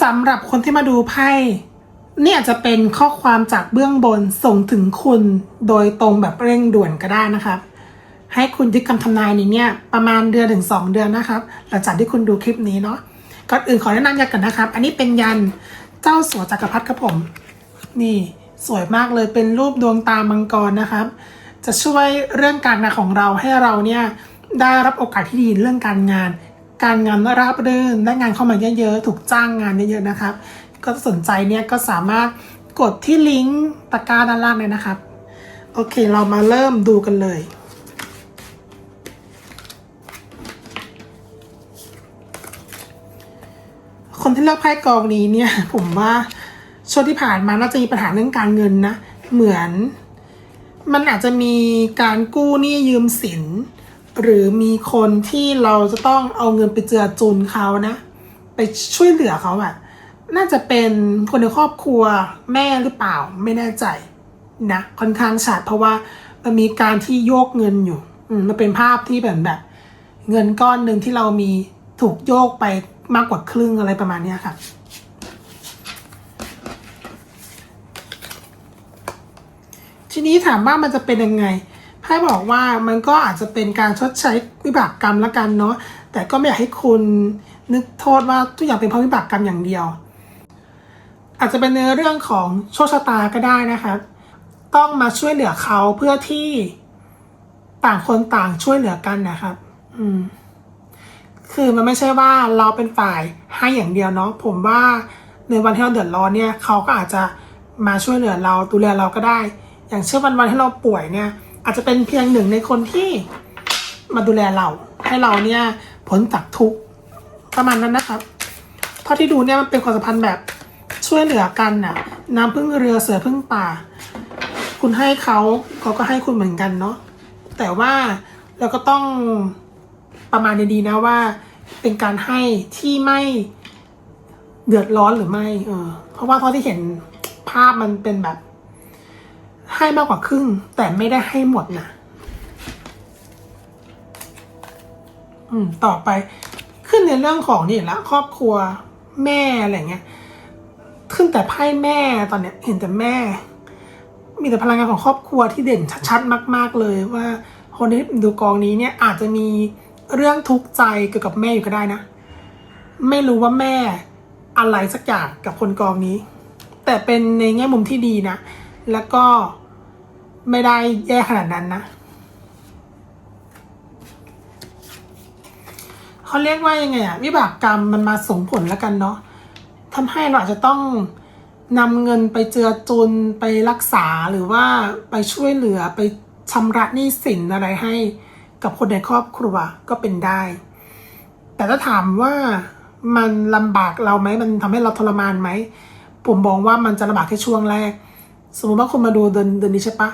สำหรับคนที่มาดูไพ่เนี่ยจะเป็นข้อความจากเบื้องบนส่งถึงคุณโดยตรงแบบเร่งด่วนก็ได้นะครับ ให้คุณยึดคำทำนายนี้เนี่ยประมาณเดือนถึงสองเดือนนะครับ หลังจากที่คุณดูคลิปนี้เนาะก่อนอื่นขอแนะนำยันก่อนนะครับ อันนี้เป็นยันเจ้าสัวจักรพรรดิครับผม นี่สวยมากเลยเป็นรูปดวงตามังกรนะครับ จะช่วยเรื่องการงานของเราให้เราเนี่ยได้รับโอกาสที่ดีเรื่องการงาน การงานราบรื่นได้งานเข้ามาเยอะๆถูกจ้างงานเยอะๆนะครับ ก็สนใจเนี่ยก็สามารถกดที่ลิงก์ตะกร้าด้านล่างเลยนะครับ โอเคเรามาเริ่มดูกันเลยคนที่เลือกไพ่กองนี้เนี่ยผมว่าช่วงที่ผ่านมาน่าจะมีปัญหาเรื่องการเงินนะ เหมือน มันอาจจะมีการกู้หนี้ยืมสิน หรือมีคนที่เราจะต้องเอาเงินไปเจือจุนเขานะ ไปช่วยเหลือเขาอะน่าจะเป็นคนในครอบครัวแม่หรือเปล่าไม่แน่ใจนะค่อนข้างชัดเพราะว่ามันมีการที่โยกเงินอยู่อมันเป็นภาพที่แบบแบบ เงินก้อนหนึ่งที่เรามีถูกโยกไปมากกว่าครึ่งอะไรประมาณนี้ค่ะทีนี้ถามว่ามันจะเป็นยังไง ไพ่บอกว่ามันก็อาจจะเป็นการชดใช้วิบากกรรมละกันเนาะแต่ก็ไม่อยากให้คุณนึกโทษว่าทุกอย่างเป็นเพราะวิบากกรรมอย่างเดียว อาจจะเป็นในเรื่องของโชคชะตาก็ได้นะครับ ต้องมาช่วยเหลือเขาเพื่อที่ต่างคนต่างช่วยเหลือกันนะครับ อืม คือมันไม่ใช่ว่าเราเป็นฝ่ายให้อย่างเดียวเนาะผมว่าในวันที่เราเดือดร้อนเนี่ยเขาก็อาจจะมาช่วยเหลือเราดูแลเราก็ได้ อย่างเช่นวันวันที่เราป่วยเนี่ย อาจจะเป็นเพียงหนึ่งในคนที่มาดูแลเรา ให้เราเนี่ยพ้นจากทุกข์ประมาณนั้นนะครับเท่าที่ดูเนี่ยมันเป็นความสัมพันธ์แบบช่วยเหลือกันน่ะ น้ำพึ่งเรือเสือพึ่งป่า คุณให้เขาเขาก็ให้คุณเหมือนกันเนาะแต่ว่าเราก็ต้องประมาณดีๆนะว่า เป็นการให้ที่ไม่เดือดร้อนหรือไม่เออเพราะว่าเท่าที่เห็นภาพมันเป็นแบบ ให้มากกว่าครึ่ง แต่ไม่ได้ให้หมดนะอืมต่อไปขึ้นในเรื่องของนี่ละครอบครัวแม่อะไรเงี้ยขึ้นแต่ไพ่แม่ตอนเนี้ยเห็นแต่แม่ มีแต่พลังงานของครอบครัวที่เด่นชัดๆ มาก ๆเลยว่าคนที่ดูกองนี้เนี่ยอาจจะมีเรื่องทุกข์ใจเกี่ยวกับแม่อยู่ก็ได้นะ ไม่รู้ว่าแม่อะไรสักอย่างกับคนกองนี้ แต่เป็นในแง่มุมที่ดีนะ แล้วก็ไม่ได้แย่ขนาดนั้นนะ เขาเรียกว่ายังไงอะวิบากกรรมมันมาส่งผลแล้วกันเนาะทำให้เราอาจจะต้องนำเงินไปเจือจุนไปรักษาหรือว่าไปช่วยเหลือไปชำระหนี้สินอะไรให้กับคนในครอบครัวก็เป็นได้ แต่ถ้าถามว่ามันลำบากเราไหมมันทำให้เราทรมานไหมผมมองว่ามันจะลำบากแค่ช่วงแรก สมมติว่าคุณมาดูเดือนเดือนนี้ใช่ปะ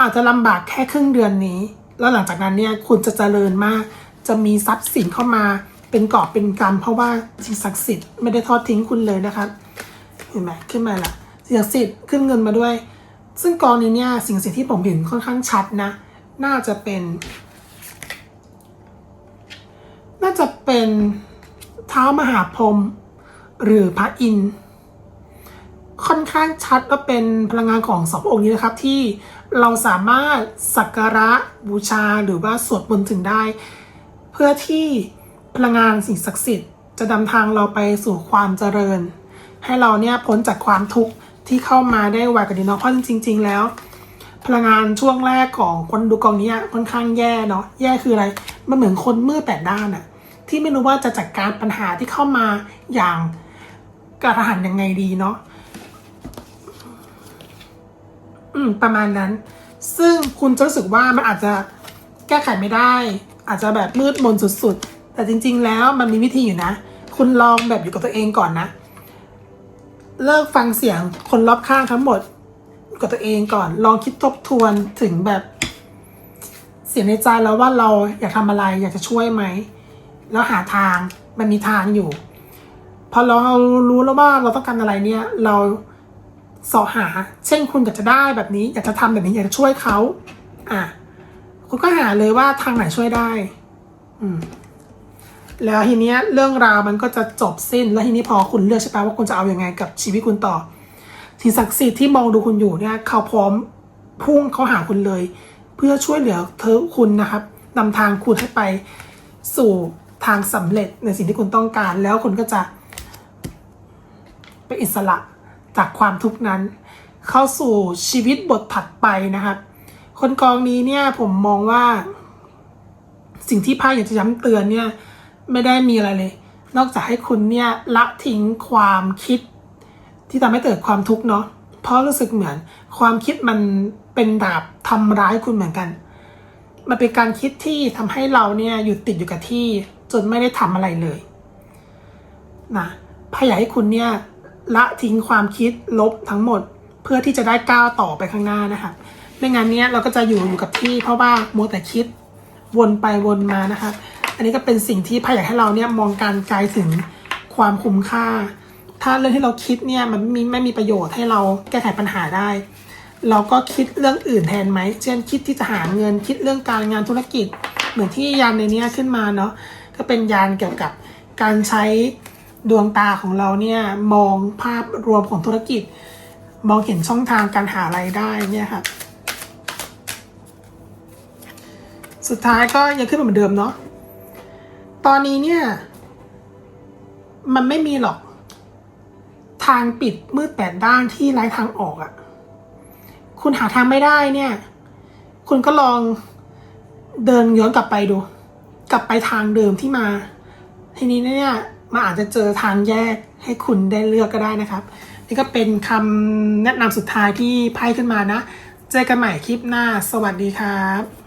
อาจจะลำบากแค่ครึ่งเดือนนี้ แล้วหลังจากนั้นเนี่ยคุณจะเจริญมาก จะมีทรัพย์สินเข้ามาเป็นกอบเป็นกำเพราะว่าสิ่งศักดิ์สิทธิ์ไม่ได้ทอดทิ้งคุณเลยนะครับเห็นไหมขึ้นมาละสิ่งศักดิ์สิทธิ์ขึ้นเงินมาด้วย ซึ่งกองนี้เนี่ยสิ่งศักดิ์สิทธิ์ที่ผมเห็นค่อนข้างชัดนะ น่าจะเป็น น่าจะเป็นเท้ามหาพรหมหรือพระอินทร์ ค่อนข้างชัดว่าเป็นพลังงานของสองพองค์นี้นะครับที่เราสามารถสักการะบูชาหรือว่าสวดมนต์ถึงได้ เพื่อที่พลังงานสิ่งศักดิ์สิทธิ์ จะนำทางเราไปสู่ความเจริญ ให้เราเนี่ยพ้นจากความทุกข์ที่เข้ามาได้ไวกว่านี้เนาะเพราะจริง ๆ แล้ว พลังงานช่วงแรกของคนดูกองนี้ค่อนข้างแย่เนาะแย่คืออะไรมันเหมือนคนมืดแปดด้านอะที่ไม่รู้ว่าจะจัดการปัญหาที่เข้ามาอย่างกระหันยังไงดีเนาะ อืมประมาณนั้น ซึ่งคุณจะรู้สึกว่ามันอาจจะแก้ไขไม่ได้ อาจจะแบบมืดมนสุดๆ แต่จริง ๆ แล้วมันมีวิธีอยู่นะ คุณลองแบบอยู่กับตัวเองก่อนนะ เลิกฟังเสียงคนรอบข้างทั้งหมดกับตัวเองก่อน ลองคิดทบทวนถึงแบบ เสียงในใจแล้วว่าเราอยากทำอะไรอยากจะช่วยไหม แล้วหาทางมันมีทางอยู่ พอเรารู้แล้วว่าเราต้องการอะไรเนี่ย เรา สาะหา เช่นคุณอยากจะได้แบบนี้ อยากจะทำแบบนี้อยากจะช่วยเขาอะคุณก็หาเลยว่าทางไหนช่วยได้ อืมแล้วทีเนี้ยเรื่องราวมันก็จะจบสิ้น แล้วทีนี้พอคุณเลือกใช่ปะว่าคุณจะเอาอยัางไงกับชีวิตคุณต่อสิ่งศักดิ์สิทธิ์ที่มองดูคุณอยู่เนี่ยเขาพร้อมพุ่งเขาหาคุณเลย เพื่อช่วยเหลือเธอคุณนะครับนำทางคุณให้ไปสู่ทางสำเร็จในสิ่งที่คุณต้องการ แล้วคุณก็จะเป็นอิสระ จากความทุกข์นั้น เข้าสู่ชีวิตบทถัดไปนะครับ คนกองนี้เนี่ยผมมองว่า สิ่งที่ไพ่อยากจะย้ำเตือนเนี่ยไม่ได้มีอะไรเลย นอกจากให้คุณเนี่ยละทิ้งความคิด ที่ทำให้เกิดความทุกข์เนาะเพราะรู้สึกเหมือน ความคิดมันเป็นดาบทำร้ายคุณเหมือนกัน มันเป็นการคิดที่ทำให้เราเนี่ยหยุดติดอยู่กับที่จนไม่ได้ทำอะไรเลยนะพยายาให้คุณเนี่ย ละทิ้งความคิดลบทั้งหมด เพื่อที่จะได้ก้าวต่อไปข้างหน้านะคะไม่งั้นเนี้ยเราก็จะอยู่อยู่กับที่เพราะว่ามัวแต่คิดวนไปวนมานะคะอันนี้ก็เป็นสิ่งที่พยายามให้เราเนี่ยมองการไกลถึงความคุ้มค่า ถ้าเรื่องที่เราคิดเนี่ยมันไม่มีไม่มีประโยชน์ให้เราแก้ไขปัญหาได้ เราก็คิดเรื่องอื่นแทนไหม เช่นคิดที่จะหาเงินคิดเรื่องการงานธุรกิจ เหมือนที่ยานในเนี้ยขึ้นมาเนาะก็เป็นยานเกี่ยวกับการใช้ ดวงตาของเราเนี่ยมองภาพรวมของธุรกิจ มองเห็นช่องทางการหารายได้เนี่ยครับสุดท้ายก็ยังขึ้นมาเหมือนเดิมเนาะตอนนี้เนี่ย มันไม่มีหรอก ทางปิดมืดแปดด้านที่ไร้ทางออกอะ่ะ คุณหาทางไม่ได้เนี่ย คุณก็ลองเดินย้อนกลับไปดู กลับไปทางเดิมที่มา ทีนี้เนี่ย มันอาจจะเจอทางแยกให้คุณได้เลือกก็ได้นะครับ นี่ก็เป็นคำแนะนำสุดท้ายที่ไพ่ขึ้นมานะ เจอกันใหม่คลิปหน้า สวัสดีครับ